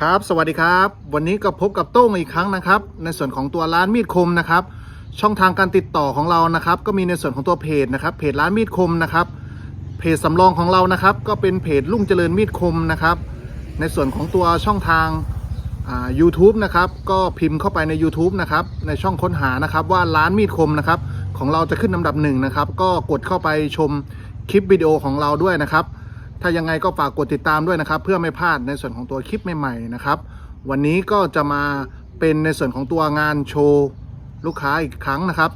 ครับสวัสดีครับ วันนี้ก็พบกับโต้งอีกครั้งนะครับ ในส่วนของตัวร้านมีดคมนะครับ ช่องทางการติดต่อของเรานะครับ ก็มีในส่วนของตัวเพจนะครับ เพจร้านมีดคมนะครับ เพจสำรองของเรานะครับ ก็เป็นเพจลุ่งเจริญมีดคมนะครับ ในส่วนของตัวช่องทางอ่า YouTube นะครับ ก็พิมพ์เข้าไปใน YouTube นะครับ ในช่องค้นหานะครับ ว่าร้านมีดคมนะครับ ของเราจะขึ้นลำดับหนึ่งนะครับ ก็กดเข้าไปชมคลิปวิดีโอของเราด้วยนะครับ ถ้ายังไงก็ฝากกดติดตามด้วยนะครับ เพื่อไม่พลาดในส่วนของตัวคลิปใหม่ๆนะครับ วันนี้ก็จะมาเป็นในส่วนของตัวงานโชว์ลูกค้าอีกครั้งนะครับ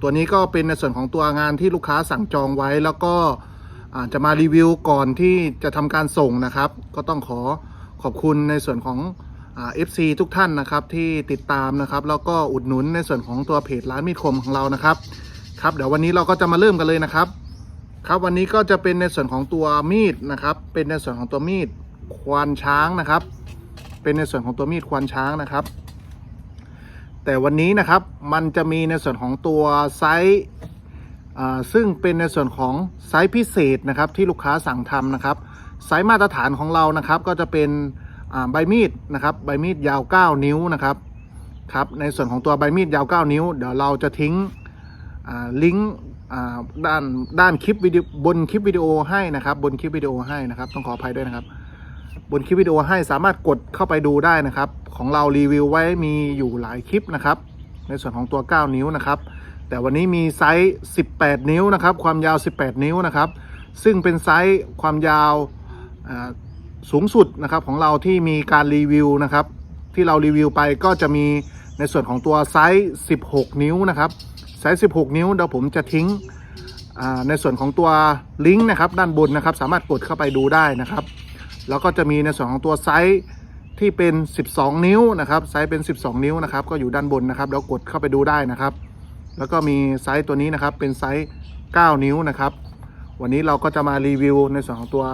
ตัวนี้ก็เป็นในส่วนของตัวงานที่ลูกค้าสั่งจองไว้แล้วก็จะมารีวิวก่อนที่จะทำการส่งนะครับ ก็ต้องขอขอบคุณในส่วนของเอ่า FC ทุกท่านนะครับที่ติดตามนะครับแล้วก็อุดหนุนในส่วนของตัวเพจร้านมีดคมของเรานะครับครับเดี๋ยววันนี้เราก็จะมาเริ่มกันเลยนะครับ ครับวันนี้ก็จะเป็นในส่วนของตัวมีดนะครับ เป็นในส่วนของตัวมีดควานช้างนะครับ เป็นในส่วนของตัวมีดควานช้างนะครับ แต่วันนี้นะครับมันจะมีในส่วนของตัวไซส์อ่าซึ่งเป็นในส่วนของไซส์พิเศษนะครับที่ลูกค้าสั่งทำนะครับไซส์มาตรฐานของเรานะครับ ก็จะเป็นใบมีดนะครับใบมีดยาว 9 นิ้วนะครับครับในส่วนของตัวใบมีดยาว 9 นิ้ว เดี๋ยวเราจะทิ้ง ลิงก์ด้านด้านคลิปวิดีโอบนคลิปวิดีโอให้นะครับ บนคลิปวิดีโอให้นะครับ ต้องขออภัยด้วยนะครับ บนคลิปวิดีโอให้สามารถกดเข้าไปดูได้นะครับ ของเรารีวิวไว้มีอยู่หลายคลิปนะครับ ในส่วนของตัว 9 นิ้วนะครับ แต่วันนี้มีไซส์ 18 นิ้วนะครับ ความยาว 18 นิ้วนะครับ ซึ่งเป็นไซส์ความยาวสูงสุดนะครับของเราที่มีการรีวิวนะครับ ที่เรารีวิวไปก็จะมีในส่วนของตัวไซส์ 16 นิ้วนะครับ ไซส์ 16 นิ้วเดี๋ยวผมจะทิ้งในส่วนของตัวลิงก์นะครับด้านบนนะครับ สามารถกดเข้าไปดูได้นะครับ แล้วก็จะมีในส่วนของตัวไซส์ที่เป็น 12 นิ้วนะครับไซส์เป็น 12 นิ้วนะครับ ก็อยู่ด้านบนนะครับแล้วกดเข้าไปดูได้นะครับ แล้วก็มีไซส์ตัวนี้นะครับเป็นไซส์ 9 นิ้วนะครับ วันนี้เราก็จะมารีวิวในส่วนของตัว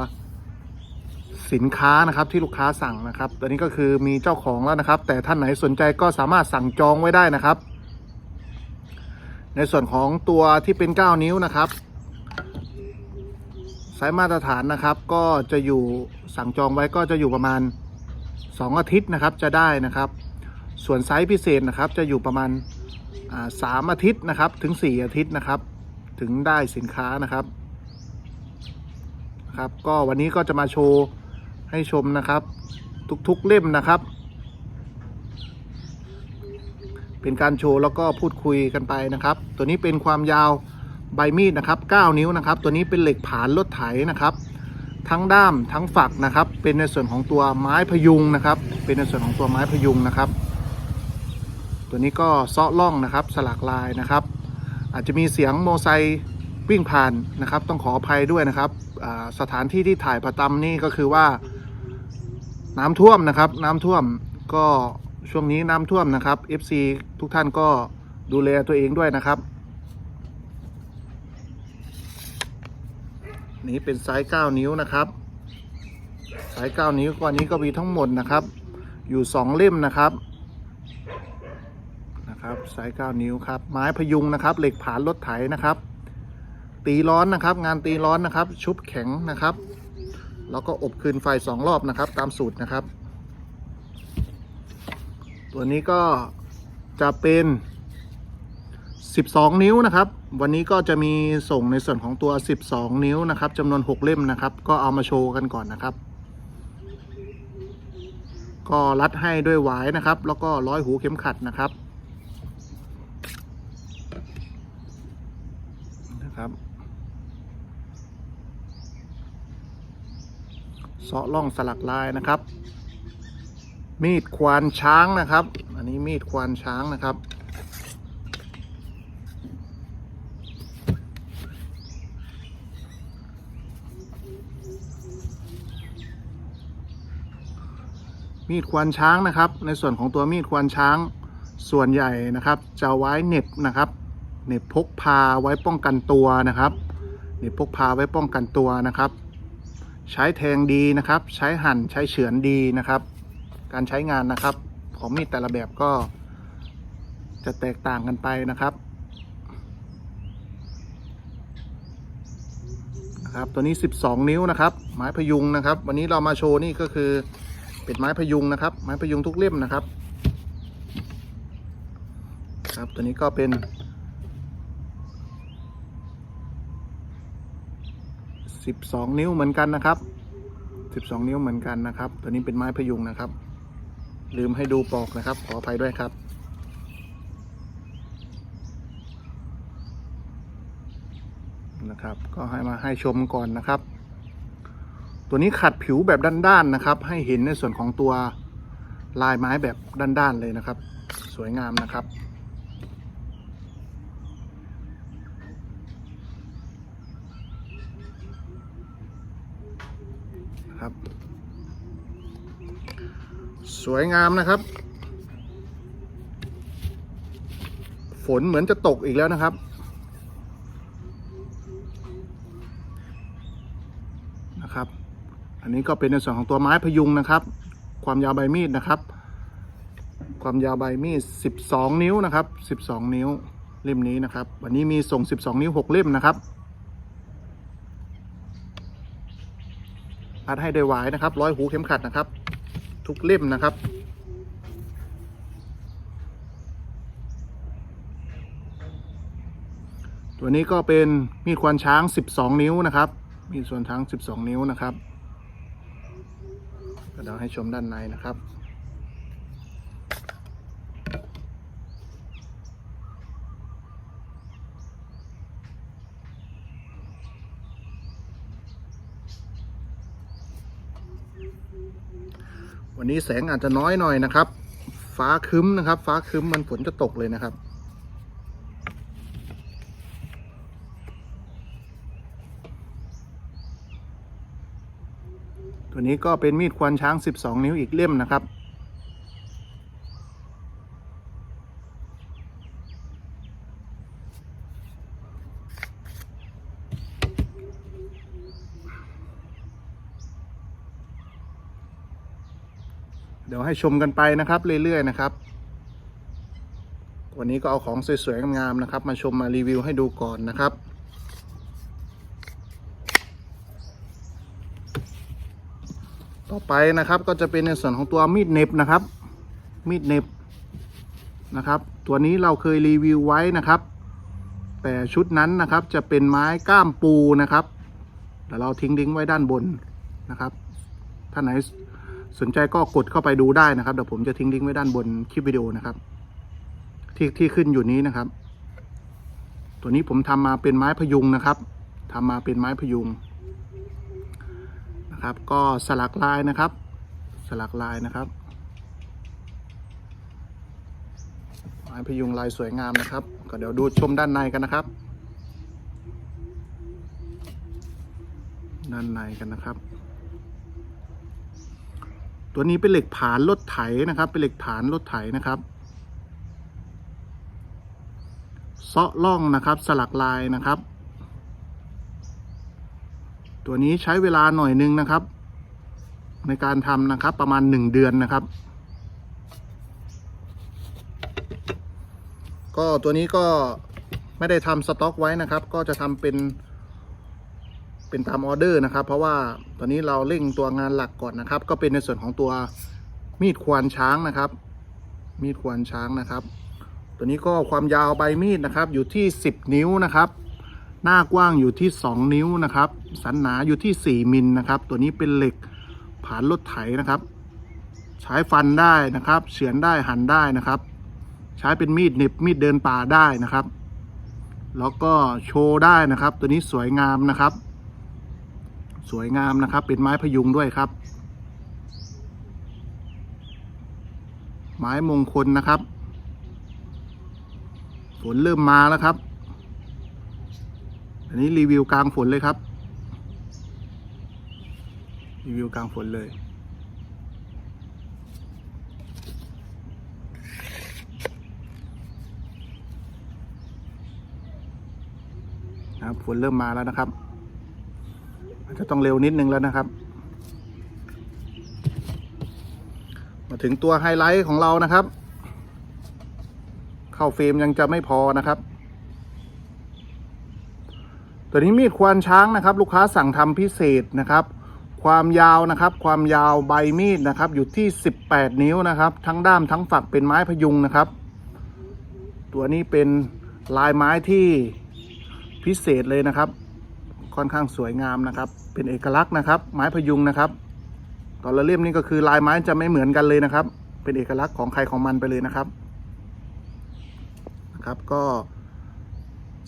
สินค้านะครับที่ลูกค้าสั่งนะครับ ตัวนี้ก็คือมีเจ้าของแล้วนะครับ แต่ท่านไหนสนใจก็สามารถสั่งจองไว้ได้นะครับ ในส่วนของตัวที่เป็น 9 นิ้วนะครับไซส์มาตรฐานนะครับก็จะอยู่สั่งจองไว้ก็จะอยู่ประมาณ 2 อาทิตย์นะครับจะได้นะครับ ส่วนไซส์พิเศษนะครับจะอยู่ประมาณสามอาทิตย์นะครับถึง 4 อาทิตย์นะครับ ถึงได้สินค้านะครับครับก็วันนี้ก็จะมาโชว์ให้ชมนะครับ ทุกๆเล่มนะครับ เป็นการโชว์แล้วก็พูดคุยกันไปนะครับ ตัวนี้เป็นความยาวใบมีดนะครับ 9 นิ้วนะครับ ตัวนี้เป็นเหล็กผานรถไถนะครับ ทั้งด้ามทั้งฝักนะครับ เป็นในส่วนของตัวไม้พยุงนะครับ เป็นในส่วนของตัวไม้พยุงนะครับ ตัวนี้ก็เซาะล่องนะครับ สลักลายนะครับ อาจจะมีเสียงโมไซค์วิ่งผ่านนะครับ ต้องขออภัยด้วยนะครับสถานที่ที่ถ่ายประจำนี่ก็คือว่าน้ำท่วมนะครับ น้ำท่วมก็ ช่วงนี้น้ำท่วมนะครับ FC ทุกท่านก็ดูแลตัวเองด้วยนะครับ นี่เป็นไซส์9นิ้วนะครับไซส์9นิ้วก้อนนี้ก็มีทั้งหมดนะครับ อยู่ 2 เล่มนะครับนะครับไซส์9นิ้วครับ ไม้พยุงนะครับ เหล็กผานรถไถนะครับ ตีร้อนนะครับ งานตีร้อนนะครับ ชุบแข็งนะครับ แล้วก็อบคืนไฟสองรอบนะครับ ตามสูตรนะครับ ตัวนี้ก็จะเป็น 12 นิ้วนะครับ วันนี้ก็จะมีส่งในส่วนของตัว 12 นิ้วนะครับจำนวน 6 เล่มนะครับ ก็เอามาโชว์กันก่อนนะครับ ก็รัดให้ด้วยหวายนะครับ แล้วก็ร้อยหูเข็มขัดนะครับนะครับเสาะล่องสลักลายนะครับ มีดควานช้างนะครับ อันนี้มีดควานช้างนะครับ มีดควานช้างนะครับ ในส่วนของตัวมีดควานช้าง ส่วนใหญ่นะครับ จะไว้เน็บนะครับเน็บพกพาไว้ป้องกันตัวนะครับเน็บพกพาไว้ป้องกันตัวนะครับ ใช้แทงดีนะครับ ใช้หั่นใช้เฉือนดีนะครับ การใช้งานนะครับ ของมีดแต่ละแบบก็จะแตกต่างกันไปนะครับนะครับตัวนี้ 12 นิ้วนะครับ ไม้พยุงนะครับ วันนี้เรามาโชว์นี่ก็คือเป็นไม้พยุงนะครับ ไม้พยุงทุกเล่มนะครับ ครับตัวนี้ก็เป็น 12 นิ้วเหมือนกันนะครับ 12 นิ้วเหมือนกันนะครับ ตัวนี้เป็นไม้พยุงนะครับ ลืมให้ดูปอกนะครับ ขออภัยด้วยครับ นะครับ ก็ให้มาให้ชมก่อนนะครับ ตัวนี้ขัดผิวแบบด้านๆนะครับ ให้เห็นในส่วนของตัวลายไม้แบบด้านๆเลยนะครับ สวยงามนะครับครับ สวยงามนะครับ ฝนเหมือนจะตกอีกแล้วนะครับ นะครับ อันนี้ก็เป็นในส่วนของตัวไม้พยุงนะครับ ความยาวใบมีดนะครับ ความยาวใบมีด 12 นิ้วนะครับ 12 นิ้วเล่มนี้นะครับ วันนี้มีส่ง 12 นิ้ว 6 เล่มนะครับอัดให้ได้หวายนะครับ ร้อยหูเข็มขัดนะครับ ทุกเล่มนะครับ ตัวนี้ก็เป็นมีดควานช้าง 12 นิ้วนะครับ มีส่วนทั้ง12 นิ้วนะครับเดี๋ยวให้ชมด้านในนะครับ วันนี้แสงอาจจะน้อยหน่อยนะครับ ฟ้าคึ้มนะครับ ฟ้าคึ้มมันฝนจะตกเลยนะครับ ตัวนี้ก็เป็นมีดควานช้าง 12 นิ้วอีกเล่มนะครับ ให้ชมกันไปนะครับ เรื่อยๆนะครับ วันนี้ก็เอาของสวยๆงามๆนะครับ มาชมมารีวิวให้ดูก่อนนะครับต่อไปนะครับก็จะเป็นในส่วนของตัวมีดเน็บนะครับ มีดเน็บนะครับ ตัวนี้เราเคยรีวิวไว้นะครับ แต่ชุดนั้นนะครับจะเป็นไม้ก้ามปูนะครับแต่เราทิ้งลิงก์ไว้ด้านบนนะครับ ท่านไหน สนใจก็กดเข้าไปดูได้นะครับเดี๋ยวผมจะทิ้งลิงก์ไว้ด้านบนคลิปวิดีโอนะครับ ที่ที่ขึ้นอยู่นี้นะครับ ตัวนี้ผมทำมาเป็นไม้พยุงนะครับทำมาเป็นไม้พยุงนะครับ ก็สลักลายนะครับ สลักลายนะครับ ไม้พยุงลายสวยงามนะครับ ก็เดี๋ยวดูชมด้านในกันนะครับ ด้านในกันนะครับ ตัวนี้เป็นเหล็กผานรถไถนะครับ เป็นเหล็กผานรถไถนะครับเซาะล่องนะครับสลักลายนะครับ ตัวนี้ใช้เวลาหน่อยนึงนะครับ ในการทำนะครับประมาณหนึ่งเดือนนะครับ ก็ตัวนี้ก็ไม่ได้ทำสต็อกไว้นะครับ ก็จะทำเป็น เป็นตามออเดอร์นะครับ เพราะว่าตอนนี้เราเร่งตัวงานหลักก่อนนะครับ ก็เป็นในส่วนของตัวมีดควานช้างนะครับ มีดควานช้างนะครับ ตัวนี้ก็ความยาวใบมีดนะครับ อยู่ที่ 10 นิ้วนะครับ หน้ากว้างอยู่ที่ 2 นิ้วนะครับ สันหนาอยู่ที่ 4มิลนะครับ ตัวนี้เป็นเหล็กผานรถไถนะครับ ใช้ฟันได้นะครับ เฉือนได้หั่นได้นะครับ ใช้เป็นมีดเน็บมีดเดินป่าได้นะครับ แล้วก็โชว์ได้นะครับ ตัวนี้สวยงามนะครับ สวยงามนะครับ เป็นไม้พยุงด้วยครับ ไม้มงคลนะครับ ฝนเริ่มมาแล้วครับ อันนี้รีวิวกลางฝนเลยครับ รีวิวกลางฝนเลยนะครับฝนเริ่มมาแล้วนะครับ จจะต้องเร็วนิดนึงแล้วนะครับ มาถึงตัวไฮไลท์ของเรานะครับ เข้าเฟรมยังจะไม่พอนะครับตัวนี้มีดควานช้างนะครับ ลูกค้าสั่งทำพิเศษนะครับ ความยาวนะครับ ความยาวใบมีดนะครับ อยู่ที่ 18 นิ้วนะครับ ทั้งด้ามทั้งฝักเป็นไม้พยุงนะครับ ตัวนี้เป็นลายไม้ที่พิเศษเลยนะครับ ค่อนข้างสวยงามนะครับ เป็นเอกลักษณ์นะครับ ไม้พยุงนะครับตอนละเล่มนี้ก็คือลายไม้จะไม่เหมือนกันเลยนะครับ เป็นเอกลักษณ์ของใครของมันไปเลยนะครับนะครับก็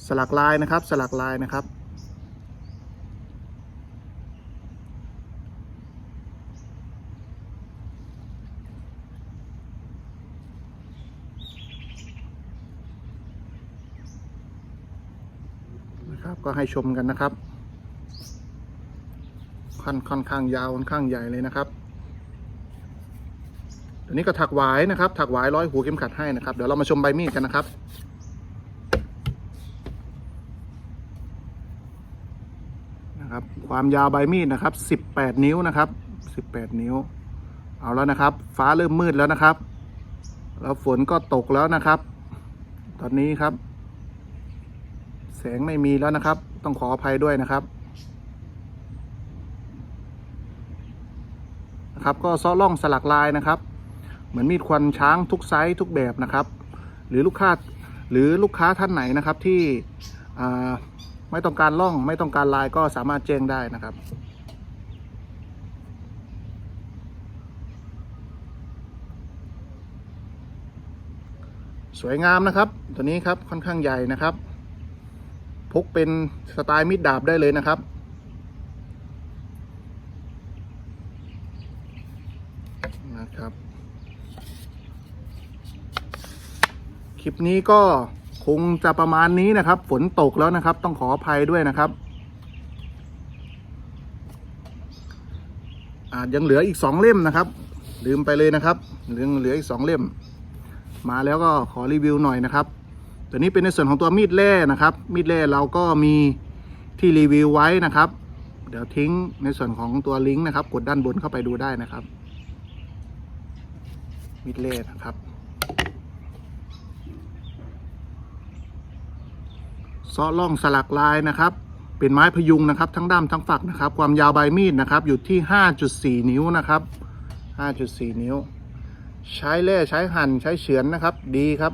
สลักลายนะครับ สลักลายนะครับนะครับก็ให้ชมกันนะครับ ค่อนค่อนข้างยาวค่อนข้างใหญ่เลยนะครับตัวนี้ก็ถักหวายนะครับ ถักหวายร้อยหัวเข็มขัดให้นะครับ เดี๋ยวเรามาชมใบมีดกันนะครับนะครับ ความยาวใบมีดนะครับ 18 นิ้วนะครับ18 นิ้ว เอาแล้วนะครับ ฟ้าเริ่มมืดแล้วนะครับ แล้วฝนก็ตกแล้วนะครับ ตอนนี้ครับ แสงไม่มีแล้วนะครับ ต้องขออภัยด้วยนะครับ นะครับก็ซ้อล่องสลักลายนะครับ เหมือนมีดควันช้างทุกไซส์ทุกแบบนะครับ หรือลูกค้าหรือลูกค้าท่านไหนนะครับที่ไม่ต้องการล่องไม่ต้องการลายก็สามารถแจ้งได้นะครับสวยงามนะครับ ตัวนี้ครับค่อนข้างใหญ่นะครับ พกเป็นสไตล์มีดดาบได้เลยนะครับ คลิปนี้ก็คงจะประมาณนี้นะครับ ฝนตกแล้วนะครับ ต้องขออภัยด้วยนะครับอาจยังเหลืออีกสองเล่มนะครับ ลืมไปเลยนะครับเหลือเหลืออีกสองเล่ม มาแล้วก็ขอรีวิวหน่อยนะครับตัวนี้เป็นในส่วนของตัวมีดแร่นะครับ มีดแร่เราก็มีที่รีวิวไว้นะครับ เดี๋ยวทิ้งในส่วนของตัวลิงก์นะครับ กดด้านบนเข้าไปดูได้นะครับมีดแร่นะครับ ซ้อล่องสลักลายนะครับ เป็นไม้พยุงนะครับ ทั้งด้ามทั้งฝักนะครับ ความยาวใบมีดนะครับ อยู่ที่ 5.4 นิ้วนะครับ 5.4 นิ้ว ใช้แร่ใช้หั่นใช้เฉือนนะครับ ดีครับ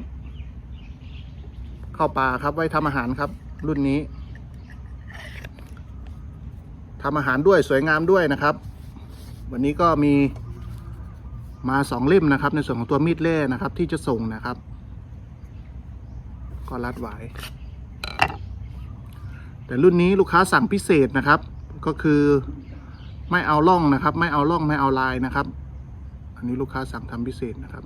เข้าป่าครับไว้ทำอาหารครับ รุ่นนี้ทำอาหารด้วยสวยงามด้วยนะครับ วันนี้ก็มีมาสองเล่มนะครับ ในส่วนของตัวมีดเล่นะครับ ที่จะส่งนะครับ ก็รัดไว้ แต่รุ่นนี้ลูกค้าสั่งพิเศษนะครับ ก็คือไม่เอาล่องนะครับ ไม่เอาล่องไม่เอาลายนะครับ อันนี้ลูกค้าสั่งทำพิเศษนะครับ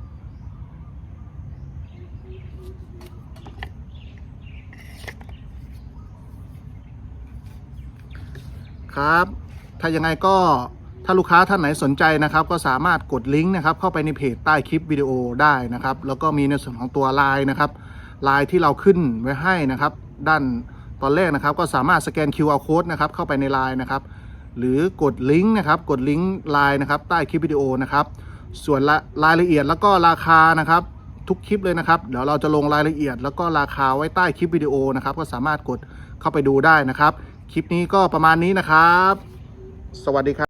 ครับ ถ้ายังไงก็ถ้าลูกค้าท่านไหนสนใจนะครับ ก็สามารถกดลิงก์นะครับ เข้าไปในเพจใต้คลิปวิดีโอได้นะครับ แล้วก็มีในส่วนของตัวไลน์นะครับไลน์ที่เราขึ้นไว้ให้นะครับ ด้าน ตอนแรกนะครับก็สามารถสแกน QR code นะครับเข้าไปในไลน์นะครับหรือกดลิงก์นะครับกดลิงก์ไลน์นะครับใต้คลิปวิดีโอนะครับส่วนรายละเอียดแล้วก็ราคานะครับทุกคลิปเลยนะครับเดี๋ยวเราจะลงรายละเอียด แล้วก็ราคาไว้ใต้คลิปวิดีโอนะครับก็สามารถกดเข้าไปดูได้นะครับ คลิปนี้ก็ประมาณนี้นะครับ สวัสดีครับ